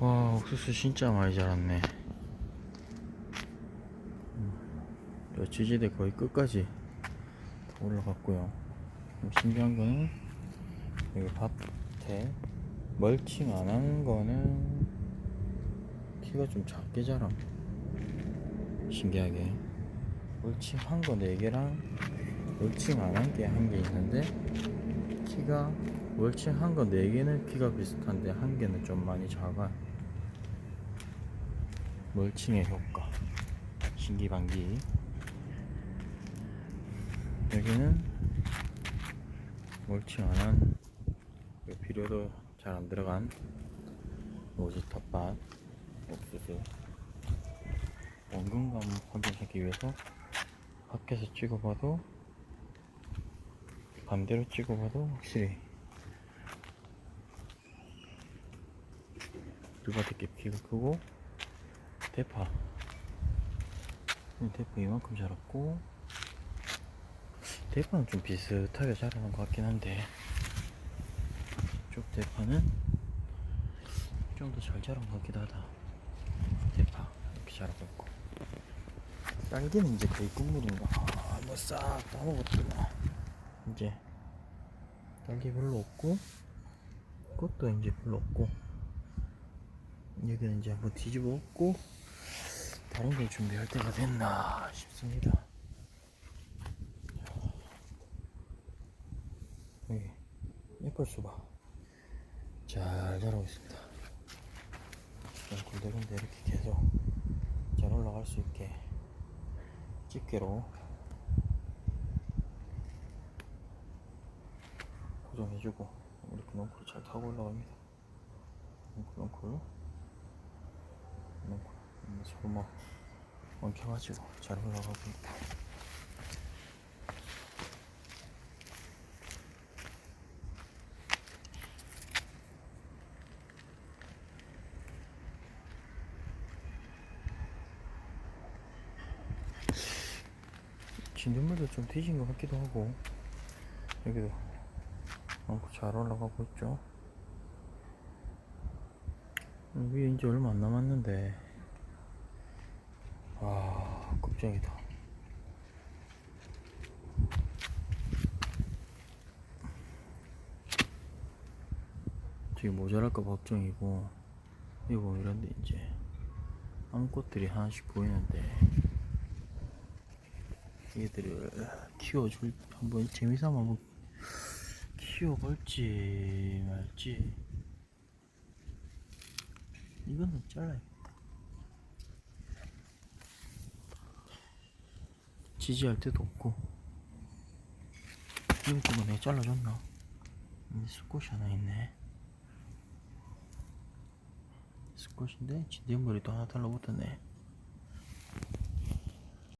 와 옥수수 진짜 많이 자랐네. 음, 저 지지대 거의 끝까지 다 올라갔고요. 좀 신기한 거는 여기 밭에 멀칭 안한 거는 키가 좀 작게 자람. 신기하게. 멀칭 한 거 4개랑 멀칭 안 한 게 한 개 있는데 키가 멀칭 한거 4개는 키가 비슷한데 한 개는 좀 많이 작아. 멀칭의 효과. 신기반기. 여기는 멀칭 안한 비료도 잘 안 들어간 로지 텃밭 옥수수. 원근감 확인하기 위해서 밖에서 찍어봐도 반대로 찍어봐도 확실히 루바트 깊이가 크고 대파. 이 대파 이만큼 자랐고 대파는 좀 비슷하게 자라는 것 같긴 한데 이쪽 대파는 좀 더 잘 자란 것 같기도 하다. 대파 이렇게 자라고 있고. 딸기는 이제 거의 국물인가? 아, 뭐싹 다 먹었구나. 이제 딸기 별로 없고 꽃도 이제 별로 없고 여기는 이제 한번 뒤집어 엎고 다른 걸 준비할 때가 됐나 싶습니다. 여기 애플 수박. 잘 자라고 있습니다. 군데군데 이렇게 계속 잘 올라갈 수 있게 집게로 고정해주고 이렇게 넝쿨 잘 타고 올라갑니다. 넝쿨 넝쿨 음, 서로 막 엉켜가지고 잘 올라가고. 있다 진딧물도 좀 뒤진 것 같기도 하고. 여기도 엉크 잘 올라가고 있죠. 음, 위에 이제 얼마 안 남았는데. 아 걱정이다. 지금 모자랄까 봐 걱정이고 이거 이런데 이제 암꽃들이 하나씩 보이는데 얘들을 키워줄 한번 재미삼아 한번 키워볼지 말지 이거는 잘라야겠다 지지할 데도 없고. 이거 거 내가 잘라줬나? 음, 스꽃이 하나 있네. 진딧물이 또 하나 달라붙었네